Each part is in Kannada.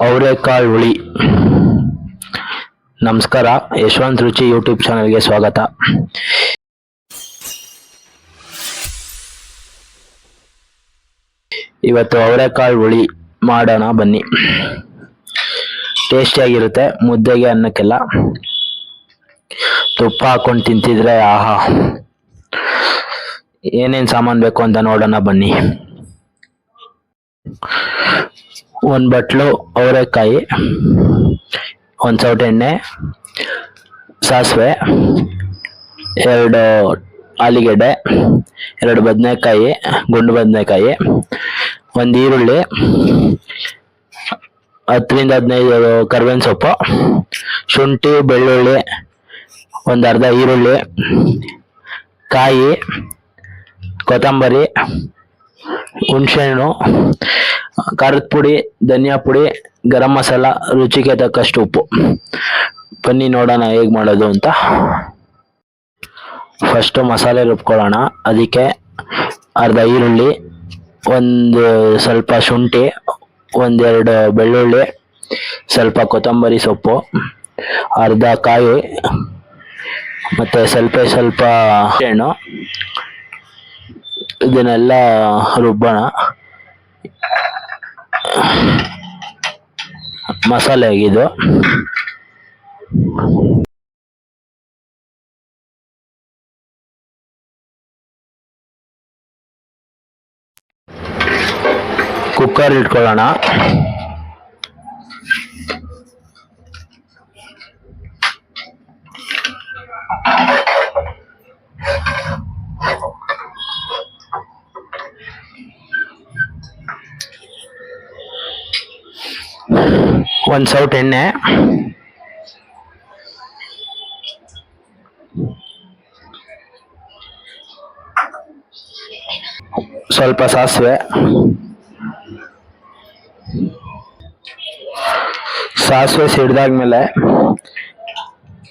ಅವರೆಕಾಳು ಹುಳಿ ನಮಸ್ಕಾರ, ಯಶವಂತ್ ರುಚಿ ಯೂಟ್ಯೂಬ್ ಚಾನಲ್ಗೆ ಸ್ವಾಗತ. ಇವತ್ತು ಅವರೆಕಾಳು ಹುಳಿ ಮಾಡೋಣ ಬನ್ನಿ. ಟೇಸ್ಟಿಯಾಗಿರುತ್ತೆ, ಮುದ್ದೆಗೆ ಅನ್ನಕ್ಕೆಲ್ಲ. ತುಪ್ಪ ಹಾಕೊಂಡು ತಿಂತಿದ್ರೆ, ಆಹಾ. ಏನೇನು ಸಾಮಾನು ಬೇಕು ಅಂತ ನೋಡೋಣ ಬನ್ನಿ. ಒಂದು ಬಟ್ಲು, ಅವರೆಕಾಯಿ, ಒಂದು ಸೌಟು ಎಣ್ಣೆ, ಸಾಸಿವೆ, ಎರಡು ಆಲೂಗೆಡ್ಡೆ, ಎರಡು ಬದನೆಕಾಯಿ, ಗುಂಡು ಬದನೆಕಾಯಿ, ಒಂದು ಈರುಳ್ಳಿ, ಹತ್ತರಿಂದ ಹದಿನೈದು ಕರ್ಬೇವಿನ ಸೊಪ್ಪು, ಶುಂಠಿ, ಬೆಳ್ಳುಳ್ಳಿ, ಒಂದು ಅರ್ಧ ಈರುಳ್ಳಿ, ಕಾಯಿ, ಕೊತ್ತಂಬರಿ ಹುಣಸೆಹಣ್ಣು, ಖಾರದ ಪುಡಿ, ಧನಿಯಾ ಪುಡಿ, ಗರಂ ಮಸಾಲ, ರುಚಿಗೆ ತಕ್ಕಷ್ಟು ಉಪ್ಪು. ಬನ್ನಿ ನೋಡೋಣ ಹೇಗೆ ಮಾಡೋದು ಅಂತ. ಫಸ್ಟು ಮಸಾಲೆ ರುಬ್ಕೊಳ್ಳೋಣ. ಅದಕ್ಕೆ ಅರ್ಧ ಈರುಳ್ಳಿ, ಒಂದು ಸ್ವಲ್ಪ ಶುಂಠಿ, ಒಂದೆರಡು ಬೆಳ್ಳುಳ್ಳಿ, ಸ್ವಲ್ಪ ಕೊತ್ತಂಬರಿ ಸೊಪ್ಪು, ಅರ್ಧ ಕಾಯಿ, ಮತ್ತು ಸ್ವಲ್ಪ ಸ್ವಲ್ಪ ಹಣ್ಣು ಇದನ್ನೆಲ್ಲ ರುಬ್ಬೋಣ. ಮಸಾಲೆ ಆಗಿದ್ದು. ಕುಕ್ಕರ್ ಇಟ್ಕೊಳ್ಳೋಣ. ಒಂದು ಸೌಟ್ ಎಣ್ಣೆ ಸ್ವಲ್ಪ ಸಾಸಿವೆ. ಸಾಸಿವೆ ಸಿಡ್ದಾದ್ಮೇಲೆ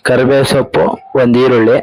ಕರಿಬೇವು ಸೊಪ್ಪು ಒಂದು ಈರುಳ್ಳಿ.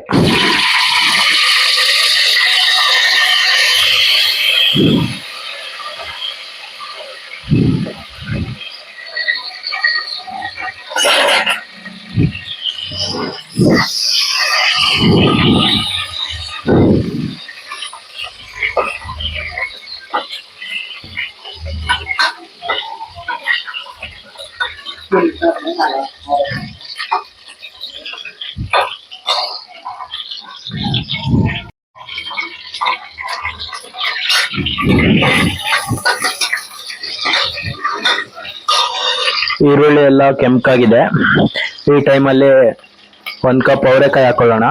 ಈರುಳ್ಳಿ ಎಲ್ಲ ಕೆಂಪಾಗಿದೆ. ಈ ಟೈಮಲ್ಲಿ ಒಂದು ಕಪ್ ಅವರೆಕಾಯಿ ಹಾಕೊಳ್ಳೋಣ.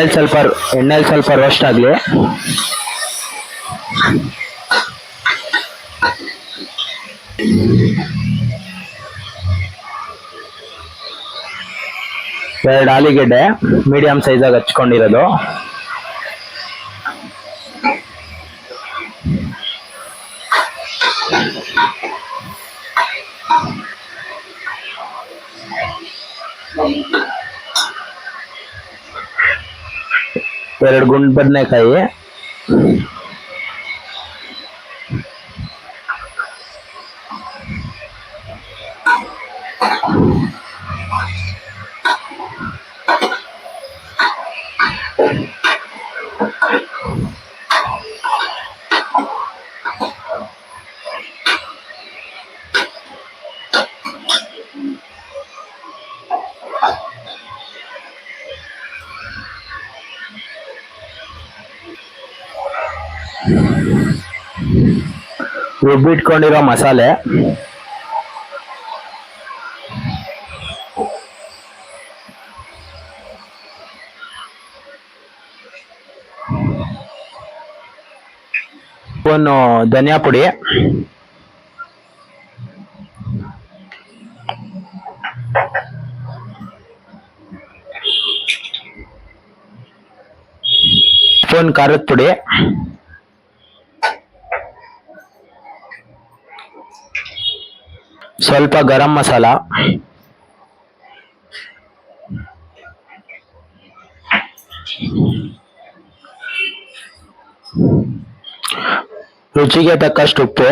ಎಣ್ಣೆಲಿ ಸ್ವಲ್ಪ ಎಣ್ಣೆಲಿ ಸ್ವಲ್ಪ ರೋಸ್ಟ್ ಆಗಲಿ. ಎರಡು ಆಲಿಗೆಡ್ಡೆ ಮೀಡಿಯಂ ಸೈಜಾಗಿ ಹಚ್ಕೊಂಡಿರೋದು. ಎರಡು ಗುಂಡು ಬದನೆಕಾಯಿ. ರುಬ್ಬಿಟ್ಕೊಂಡಿರೋ ಮಸಾಲೆ. ಒಂದು ಧನಿಯಾ ಪುಡಿ. ಸ್ಪೂನ್ ಖಾರದ ಪುಡಿ. ಸ್ವಲ್ಪ ಗರಂ ಮಸಾಲ. ರುಚಿಗೆ ತಕ್ಕಷ್ಟು ಉಪ್ಪು.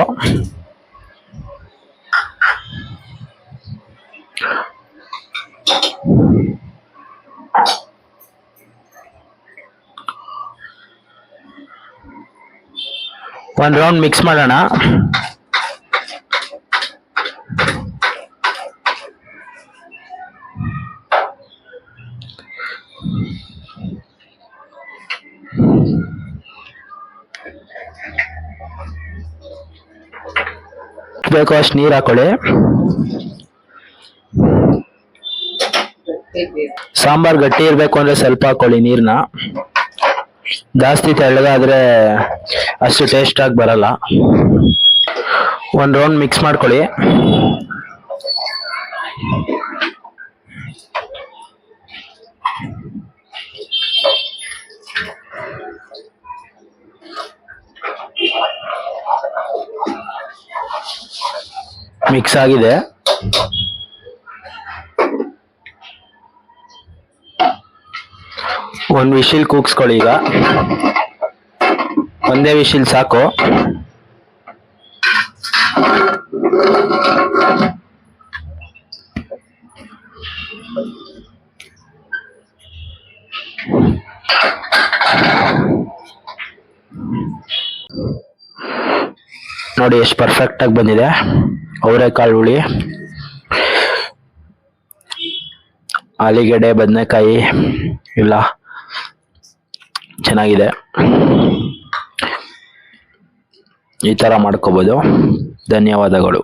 ಒಂದು ರೌಂಡ್ ಮಿಕ್ಸ್ ಮಾಡೋಣ. ಬೇಕು ಅಷ್ಟು ನೀರು ಹಾಕೊಳ್ಳಿ. ಸಾಂಬಾರ್ ಗಟ್ಟಿ ಇರಬೇಕು ಅಂದ್ರೆ ಸ್ವಲ್ಪ ಹಾಕೊಳ್ಳಿ ನೀರ್ನ. ಜಾಸ್ತಿ ತೆಳ್ಳಗಾದ್ರೆ ಅಷ್ಟು ಟೇಸ್ಟ್ ಆಗಿ ಬರಲ್ಲ. ಒಂದ್ ರೌಂಡ್ ಮಿಕ್ಸ್ ಮಾಡ್ಕೊಳ್ಳಿ. ಮಿಕ್ಸ್ ಆಗಿದೆ. ಒಂದ್ ವಿಶಿಲ್ ಕೂಗ್ಸ್ಕೊಳ್ಳಿ ಈಗ. ಒಂದೇ ವಿಶಿಲ್ ಸಾಕು. ನೋಡಿ, ಎಷ್ಟು ಪರ್ಫೆಕ್ಟ್ ಆಗಿ ಬಂದಿದೆ. ಅವರೆಕಾಳು ಹುಳಿ. ಆಲೂಗೆಡ್ಡೆ, ಬದನೆಕಾಯಿ, ಇಲ್ಲ. ಚೆನ್ನಾಗಿದೆ. ಈ ಥರ ಮಾಡ್ಕೋಬೋದು. ಧನ್ಯವಾದಗಳು.